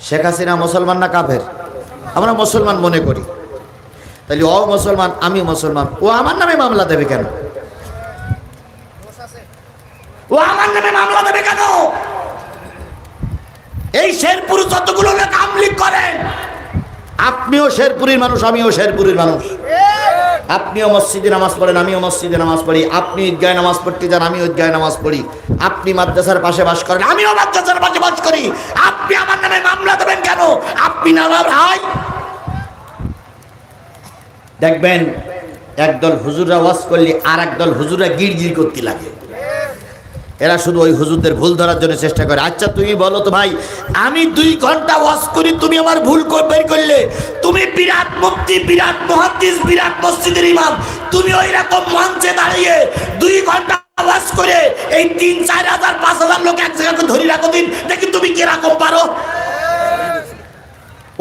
শেখ হাসিনা মুসলমান না কাফের? আমরা মুসলমান মনে করি। তাহলে ও মুসলমান, আমি মুসলমান। ও আমার নামে মামলা দেবে কেন? ও আমার নামে মামলা দেবে কেন? এই শেরপুর যতগুলো লোক আমলিক করেন আপনিও শেরপুরের মানুষ, আমিও শেরপুরের মানুষ। আপনিও মসজিদে নামাজ পড়েন, আমিও মসজিদে নামাজ পড়ি। আপনি ঈদগায় নামাজ পড়তে যান আমি ঈদগায় নামাজ পড়ি। আপনি মাদ্রাসার পাশে বাস করেন, আমিও মাদ্রাসার পাশে বাস করি। আপনি আমার নামে মামলা দেবেন কেন? আপনি না ভাই। দেখবেন, একদল হুজুররা ওয়াজ করলে আর একদল হুজুররা গিরগির করতে লাগে। এরা শুধু ওই হুজুরদের ভুল ধরার জন্য চেষ্টা করে। আচ্ছা তুমি বলো তো ভাই, আমি দুই ঘণ্টা ওয়াজ করি, তুমি আমার ভুল বের করলে? তুমি বিরাট মুক্তি বিরাট মহাদিস বিরাট মসজিদের ইমাম। তুমি ওই রকম মঞ্চে দাঁড়িয়ে দুই ঘণ্টা ওয়াজ করে এই তিন, চার হাজার, পাঁচ হাজার লোক এক জায়গাতে ধরে রাখো দিন। দেখি তুমি কীরকম পারো।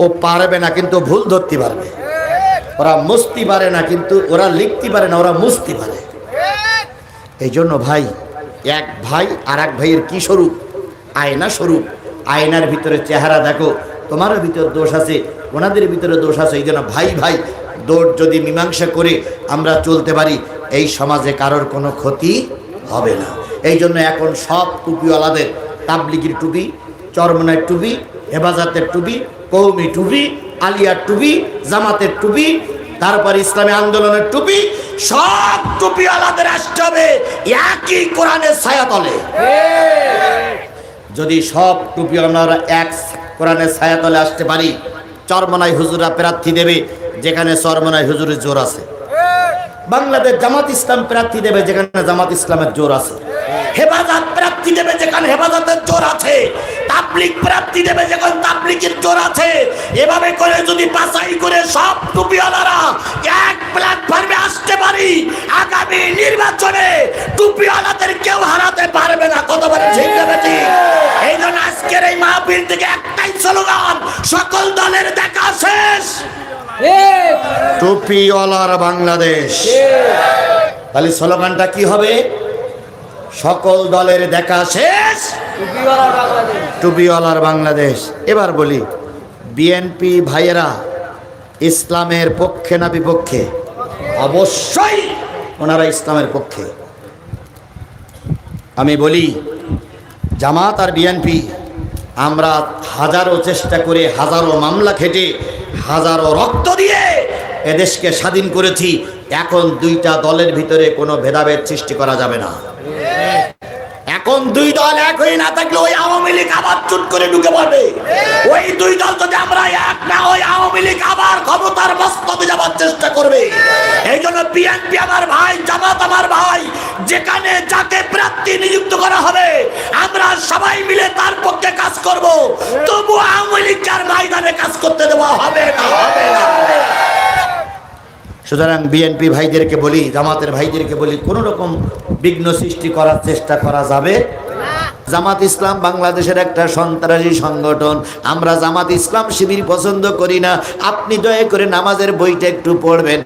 ও পারবে না, কিন্তু ভুল ধরতে পারবে। ওরা মুস্তি পারে না, কিন্তু ওরা লিখতে পারে না, ওরা মুস্তি পারে। এই জন্য ভাই এক ভাই আর এক ভাইয়ের কি স্বরূপ? আয়না স্বরূপ। আয়নার ভিতরে চেহারা দেখো, তোমারও ভিতরে দোষ আছে, ওনাদের ভিতরে দোষ আছে, এই জন্য ভাই ভাই, দোষ যদি মীমাংসা করে আমরা চলতে পারি, এই সমাজে কারোর কোনো ক্ষতি হবে না। এই জন্য এখন সব টুপিওয়ালাদের তাবলিগির টুপি চরমনের টুপি, হেফাজতের টুপি কৌমি টুপি, আলিয়ার টুপি, জামাতের টুপি, তারপর ইসলামী আন্দোলনের টুপি সব টুপিওয়ালাদের আসতে হবে, একই কোরআনের ছায়া তলে। যদি সব টুপিওয়ালারা এক কোরআনের ছায়া তলে আসতে পারি চরমনাই হুজুরা প্রার্থী দেবে, যেখানে চরমনাই হুজুরের জোর আছে। বাংলাদেশ জামাত ইসলাম প্রার্থী দেবে, যেখানে জামাত ইসলামের জোর আছে। হেফাজত প্রার্থী দেবে, যেখানে হেফাজতের জোর আছে। তাবলিক প্রার্থী দেবে যেখানে তাবলিকের জোর আছে, এভাবে করে যদি বাছাই করে সব টুপিওয়ালারা এক প্ল্যাটফর্মে আসতে পারি, আগামী নির্বাচনে টুপিওয়ালাদের কেউ হারাতে পারবে না। কত বলে ঠিক এই জন্য আজকের এই মাহফিল থেকে একটাই স্লোগান, সকল দলের দেখা শেষ। টুপিওয়ালার বাংলাদেশ। তাহলে স্লোগানটা কি হবে? সকল দলের দেখা শেষ। টুপিওয়ালার বাংলাদেশ। এবার বলি বিএনপি ভাইয়েরা, ইসলামের পক্ষে না বিপক্ষে? অবশ্যই ওনারা ইসলামের পক্ষে। আমি বলি, জামাত আর বিএনপি আমরা হাজারো চেষ্টা করে হাজারো মামলা খেটে হাজারো রক্ত দিয়ে এদেশকে স্বাধীন করেছি। এখন দুইটা দলের ভিতরে কোনো ভেদাভেদ সৃষ্টি করা যাবে না। এখন দুই দল এক হয়ে না থাকলে ওই আওয়ামী লীগ আবার চুট করে ঢুকে পড়বে? ওই দুই দল যদি আমরা এক না ওই আওয়ামী লীগ আবার ক্ষমতার মস্তকে যাবার চেষ্টা করবে। এই জন্য বিএনপি আমার ভাই, জামাত আমার ভাই, যেখানে যাকে প্রার্থী নিযুক্ত করা হবে, আমরা সবাই মিলে তার পক্ষে কাজ করব। তবু আওয়ামী লীগ আর ময়দানে কাজ করতে দেওয়া হবে না হবে না। সুতরাং বিএনপি ভাইদেরকে বলি, জামাতের ভাইদেরকে বলি, কোনো রকম বিঘ্ন সৃষ্টি করার চেষ্টা করা যাবে জামাত ইসলাম বাংলাদেশের একটা সন্ত্রাসী সংগঠন। আমরা জামাত ইসলাম শিবির পছন্দ করি না। আপনি দয়া করে নামাজের বইটা একটু পড়বেন।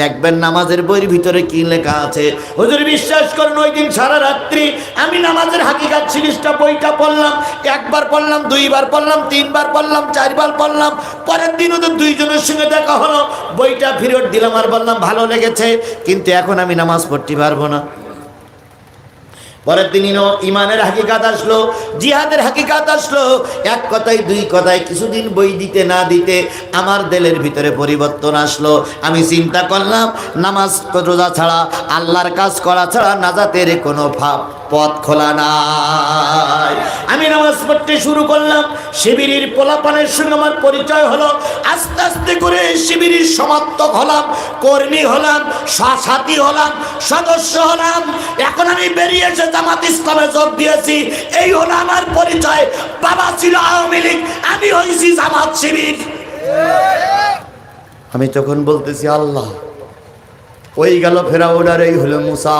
দেখবেন নামাজের বইয়ের ভিতরে কি লেখা আছে। হুজুর, বিশ্বাস করেন, ওই দিন সারা রাত্রি আমি নামাজের হাকিকাত সিরিজটা, বইটা পড়লাম। একবার পড়লাম, দুইবার পড়লাম, তিনবার পড়লাম, চারবার পড়লাম। পরের দিন ওদের দুইজনের সঙ্গে দেখা হলো। বইটা ফেরত দিলাম আর বললাম, ভালো লেগেছে, কিন্তু এখন আমি নামাজ পড়তে পারব না। পরের দিনই ইমানের হাকিকাত আসলো, জিহাদের হাকিকাত আসলো। এক কথায়, দুই কথায় কিছুদিন বই দিতে না দিতে আমার দেলের ভিতরে পরিবর্তন আসলো। আমি চিন্তা করলাম, নামাজ রোজা ছাড়া, আল্লাহর কাজ করা ছাড়া নাজাতের কোনো ভাব পথ খোলা আমি পড়তে শুরু করলাম। শিবিরের পোলাপানের সঙ্গে আমার পরিচয় হলো। আস্তে আস্তে করে শিবিরের সমর্থক হলাম, কর্মী হলাম সাথী হলাম, সদস্য হলাম। এখন আমি বেরিয়ে এসে জামাত ইসলামে যোগ দিয়েছি। এই হলো আমার পরিচয়। বাবা ছিল আওয়ামী লীগ, আমি হয়েছি জামাত শিবির। আমি তখন বলতেছি, আল্লাহ, ওই গেল ফেরাউন আর এই হলো মুসা।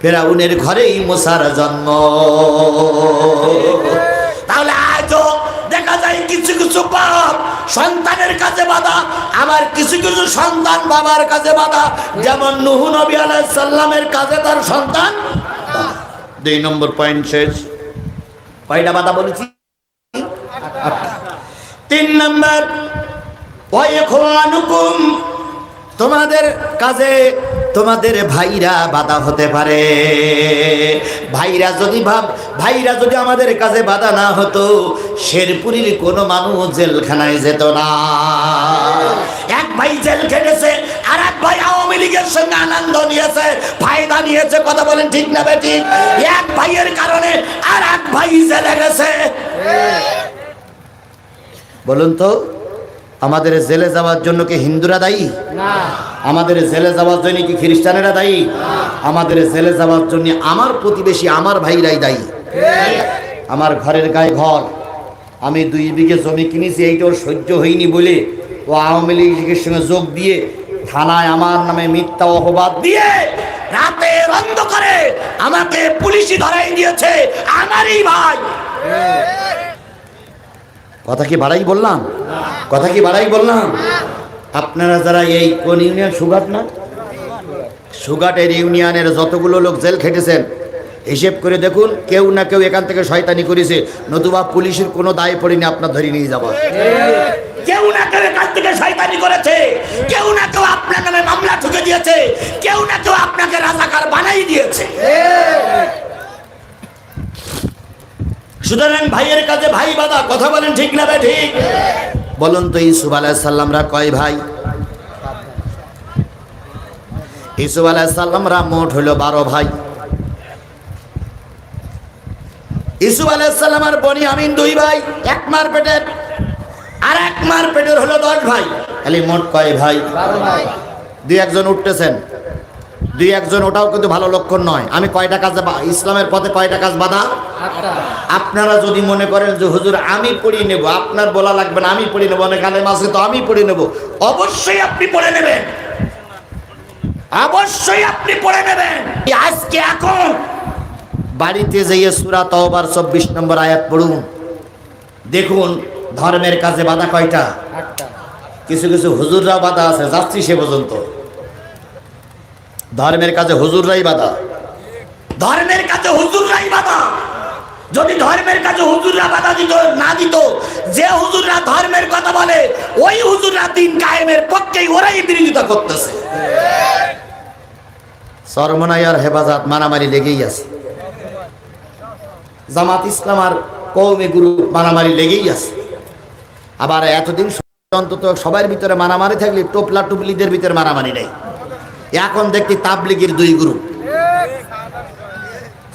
ফেরাউনের ঘরেই মুসার জন্ম। তাহলে আজও দেখা যায় কিছু কিছু বাপ সন্তানের কাছে বাধা, আবার কিছু কিছু সন্তান বাবার কাছে বাধা। যেমন নুহু নবী আলাইহিস সাল্লামের কাছে তার সন্তান দুই নম্বর পয়েন্ট শেষ। কয়টা বাধা বলেছি। তিন নাম্বার তোমাদের কাজে তোমাদের ভাইরা বাধা হতে পারে। ভাইরা যদি ভাব, ভাইরা যদি আমাদের কাছে বাধা না হতো, শেরপুরীর কোনো মানুষ জেলখানায় যেত না। এক ভাই জেল খেটেছে, আর এক ভাই আওয়ামী লীগের সঙ্গে আনন্দ নিয়েছে, ফায়দা নিয়েছে, কথা বলেন ঠিক না বেঠিক এক ভাইয়ের কারণে আর এক ভাই জেলে গেছে। বলুন তো আমাদের জেলে যাওয়ার জন্য কি হিন্দুরা দায়ী? আমাদের জেলে যাওয়ার জন্য কি খ্রিস্টানেরা দায়ী? আমাদের জেলে যাওয়ার জন্য আমার প্রতিবেশী আমার ভাইরাই দায়ী। আমার ঘরের গায়ে ঘর। আমি দুই বিঘে জমি কিনেছি এইটাও সহ্য হয়নি বলে ও আওয়ামী লীগের সঙ্গে যোগ দিয়ে থানায় আমার নামে মিথ্যা অপবাদ দিয়ে রাতের অন্ধকারে আমাকে পুলিশি ধরাই দিয়েছে আমারই ভাই। কথা কি বাড়াই বললাম? কথা কি বাড়াই বললাম? আপনারা যারা এই কোন ইউনিয়ন সুগাট না? সুগাটের ইউনিয়নের যতগুলো লোক জেল খেটেছেন, হিসেব করে দেখুন, কেউ না কেউ এখান থেকে শয়তানি করেছে, নতুবা পুলিশের কোনো দায় পড়েনি, আপনার ধরে নিয়ে যাব কেউ না কেউ এখান থেকে শয়তানি করেছে। কেউ না কেউ আপনার নামে মামলা ঠুকে দিয়েছে। কেউ না কেউ আপনাকে রাজাকার বানাই দিয়েছে। সুতরাং ভাইয়ের কাছে ভাই বাদা কথা বলেন ঠিক না ভাই ঠিক? বলুন তো ইসুফ আলাইসাল্লামরা কয় ভাই? ইসুফ আলাইসাল্লামরা মোট হলো বারো ভাই। ইসুফ আলাইসাল্লামের বনি আমিন দুই ভাই এক মার পেটের আর এক মার পেটের হলো দশ ভাই। খালি মোট কয় ভাই। দুই একজন উঠতেছেন। দুই একজন ওটাও কিন্তু ভালো লক্ষণ নয়। আমি কয়টা কাজে বা- ইসলামের পথে কয়টা কাজ বাধা? আপনারা যদি মনে করেন যে হুজুর আমি পড়িয়ে নেব। আপনার বলা লাগবে না আমি পড়িয়ে নেব। অনেক আলেম আছে তো আমি পড়ে নেব। অবশ্যই আপনি পড়ে নেবেন। অবশ্যই আপনি পড়ে নেবেন। আজকে এখন বাড়িতে যেয়ে সুরা তহবার চব্বিশ নম্বর আয়াত পড়ুন। দেখুন ধর্মের কাজে বাধা কয়টা? কিছু কিছু হুজুররা বাধা আছে যাচ্ছি সে পর্যন্ত। ধর্মের কাজে হুজুররাই বাধা। ধর্মের কাছে হুজুররাই বাধা। যদি ধর্মের কাছে হুজুররা বাধা দিত, না দিত, যে হুজুররা ধর্মের কথা বলে, ওই হুজুররা দিন কায়েমের পক্ষেই ওরাই বিরোধিতা করতেছে। সরমনাই হেফাজত মারামারি লেগেই আছে। জামাত ইসলাম আর কৌমে গুরু মারামারি লেগেই আছে। আবার এতদিন অন্তত সবার ভিতরে মারামারি থাকলে টোপলা টুপলিদের ভিতরে মারামারি নেই। এখন দেখি তাবলিগের দুই গ্রুপ।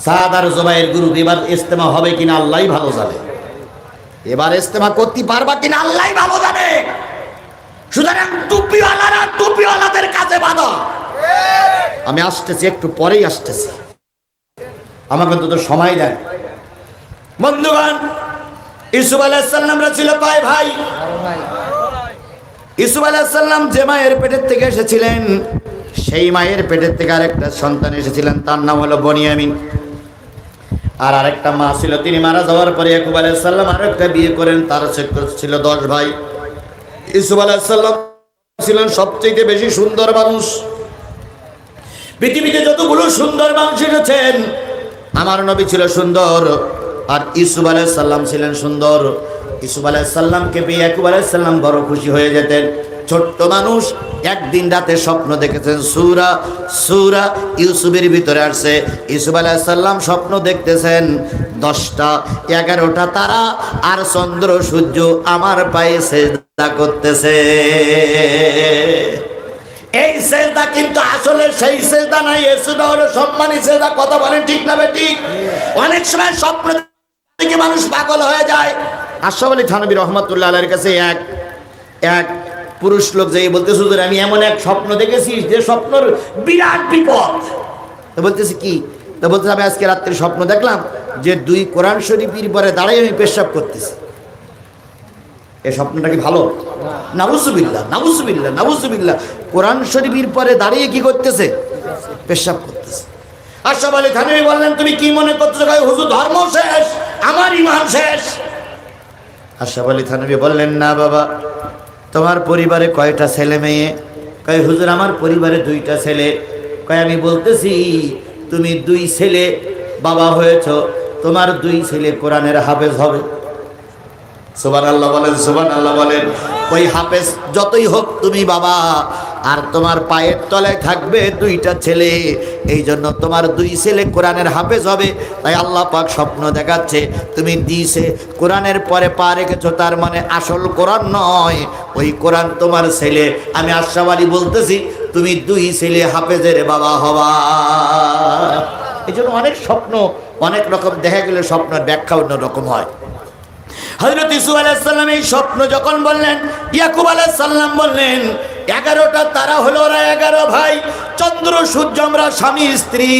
সাদ আর জোবাইয়ের গ্রুপ এবার ইস্তেমা হবে কিনা আল্লাহ ভালো যাবে এবার ইস্তেমা করতে পারবা কিনা আল্লাহ ভালো জানে। সুতরাং টুপিওয়ালারা টুপিওয়ালাদের কাছে বাধা। আমি আসতেছি, একটু পরেই আসতেছি। আমাকে তো সময় দেন বন্ধুগণ ইসুফ আলাইসাল্লামরা ছিল পায় ভাই? ইসুফ আলাইসাল্লাম যে মায়ের পেটের থেকে এসেছিলেন, সেই মায়ের পেটের থেকে আরেকটা সন্তান এসেছিলেন, তার নাম হলো বনিয়ামিন। আর আরেকটা মা ছিল, তিনি মারা যাওয়ার পরে ইয়াকুব আলাইসাল্লাম আরেকটা বিয়ে করেন, তার ছিল দশ ভাই। ইসুফ আলাইসাল্লাম ছিলেন সবচেয়ে বেশি সুন্দর মানুষ। পৃথিবীতে যতগুলো সুন্দর মানুষ এসেছেন, আমার নবী ছিল সুন্দর, আর ইসুফ আলাইসাল্লাম ছিলেন সুন্দর। ইসুফ আলাইসাল্লামকে পেয়ে ইয়াকুব আলাইসাল্লাম বড় খুশি হয়ে যেতেন। ছোট্ট মানুষ একদিন রাতে স্বপ্ন দেখেছেন, সুরা সুরা ইউসুফের ভিতরে আসছে। ইসুফ আলাইসাল্লাম স্বপ্ন দেখতেছেন, দশটা, এগারোটা তারা আর চন্দ্র, সূর্য আমার পায়ে সেজদা করতেছে। এই সেজদা কিন্তু আসলে সেই সেজদা নাই এই সেজদা হলো সম্মানী সেজদা কথা বলেন ঠিক না ঠিক? অনেক সময় স্বপ্ন থেকে মানুষ পাগল হয়ে যায়। আশরাফ আলী থানবী রহমতুল্লাহ আলের কাছে এক এক পুরুষ লোক যে বলতেছে, হুজুর, আমি এমন এক স্বপ্ন দেখেছি যে স্বপ্নর বিরাট বিপদ। তো বলতেছি কি? তো বলতে আমি আজকে রাত্রে স্বপ্ন দেখলাম যে দুই কোরআন শরীফের পরে দাঁড়াই আমি পেশাব করতেছি। এই স্বপ্নটা কি ভালো? নাবুজুবিল্লাহ নাবুজুবিল্লাহ নাবুজুবিল্লাহ কোরআন শরীফের পরে দাঁড়িয়ে কি করতেছে? পেশাব করতেছে। আশরাফ আলী থানবী বললেন, তুমি কি মনে করতেছো? কয়, হুজুর, ধর্ম শেষ, আমার ইমান শেষ। আশরাফ আলী থানবী বললেন, না বাবা, তোমার পরিবারে কয়টা ছেলে মেয়ে? কয়, হুজুর, আমার পরিবারে দুইটা ছেলে। কয়, আমি বলতেছি, তুমি দুই ছেলে বাবা হয়েছ, তোমার দুই ছেলে কোরআনের হাফেজ হবে। সুবান আল্লাহ বলেন সুবান আল্লাহ বলেন, ওই হাফেজ যতই হোক তুমি বাবা আর তোমার পায়ের তলায় থাকবে দুইটা ছেলে। এই জন্য তোমার দুই ছেলে কোরআনের হাফেজ হবে। তাই আল্লাহ পাক স্বপ্ন দেখাচ্ছে, তুমি দিছে কোরআনের পরে পা রেখেছো, তার মানে আসল কোরআন নয়। ওই কোরআন তোমার ছেলে। আমি আশরাফ বলতেছি, তুমি দুই ছেলে হাফেজের বাবা হবা। এই জন্য অনেক স্বপ্ন, অনেক রকম দেখা গেলে স্বপ্নের ব্যাখ্যা অন্য রকম হয় হজরত ইসুফ আলাইসাল্লাম এই স্বপ্ন যখন বললেন, ইয়াকুব আলাইসাল্লাম বললেন এগারোটা তারা হলো ওরা এগারো ভাই। চন্দ্র, সূর্য, আমরা স্বামী, স্ত্রী।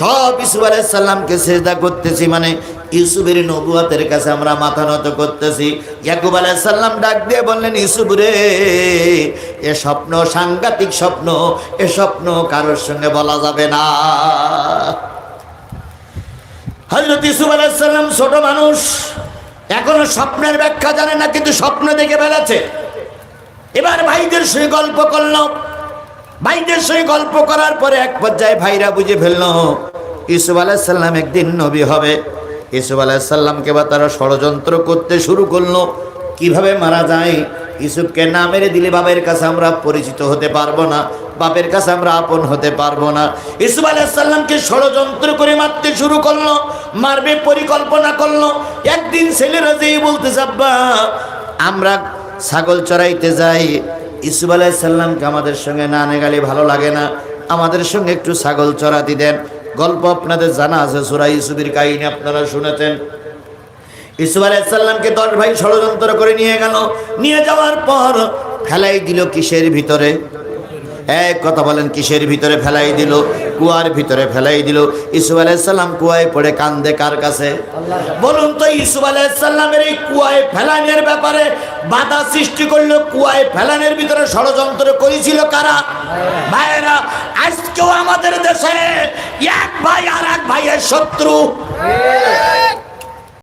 সব ইসুফ আলাইসাল্লামকে সেজদা করতেছি মানে ইউসুফের নবুয়াতের কাছে আমরা মাথা নত করতেছি। ইয়াকুব আলাইসাল্লাম ডাক দিয়ে বললেন, ইউসুফ রে, এ স্বপ্ন সাংঘাতিক স্বপ্ন, এ স্বপ্ন কারোর সঙ্গে বলা যাবে না। হজরত ইসুফ আলাইসাল্লাম ছোট মানুষ, এখনও স্বপ্নের ব্যাখ্যা জানে না, কিন্তু স্বপ্ন দেখে বেড়াচ্ছে এবার ভাইদের সঙ্গে গল্প করল ভাইদের সঙ্গে গল্প করার পরে এক পর্যায়ে ভাইরা বুঝে ফেলল ইসুফ আলাইসাল্লাম একদিন নবী হবে। ইসুফ আলাইসাল্লামকে বা তারা ষড়যন্ত্র করতে শুরু করল। কীভাবে মারা যায়? ইসুফকে না মেরে দিলে বাবের কাছে আমরা পরিচিত হতে পারব না, বাপের কাছে আমরা আপন হতে পারব না। ইসুফ আলাইসাল্লামকে ষড়যন্ত্র করে মারতে শুরু করল, মারবে পরিকল্পনা করল। একদিন ছেলেরা যেই বলতে যাব্বা আমরা ছাগল চড়াইতে যাই, ইসুফ আলাইসাল্লামকে আমাদের সঙ্গে না আনে গেলে ভালো লাগে না। আমাদের সঙ্গে একটু ছাগল চড়াতে দেন। গল্প আপনাদের জানা আছে, সুরা ইসুফের কাহিনী আপনারা শুনেছেন। ইসুফ আলাইসাল্লামকে দশ ভাই ষড়যন্ত্র করে নিয়ে গেল। নিয়ে যাওয়ার পর ফেলাই দিল কিসের ভিতরে? এক কথা বলেন, কিসের ভিতরে ফেলাই দিল? কুয়ার ভিতরে ফেলাই দিল। ইসুফ আলাইসাল্লাম কুয়ায় পড়ে কান্দে কার কাছে? বলুন তো, ইসুফ আলাইসাল্লামের এই কুয়ায় ফেলানের ব্যাপারে বাধা সৃষ্টি করল কুয়ায় ফেলানের ভিতরে ষড়যন্ত্র করেছিল কারা? ভাইয়েরা, আজকেও আমাদের দেশে এক ভাই আর এক ভাইয়ের শত্রু।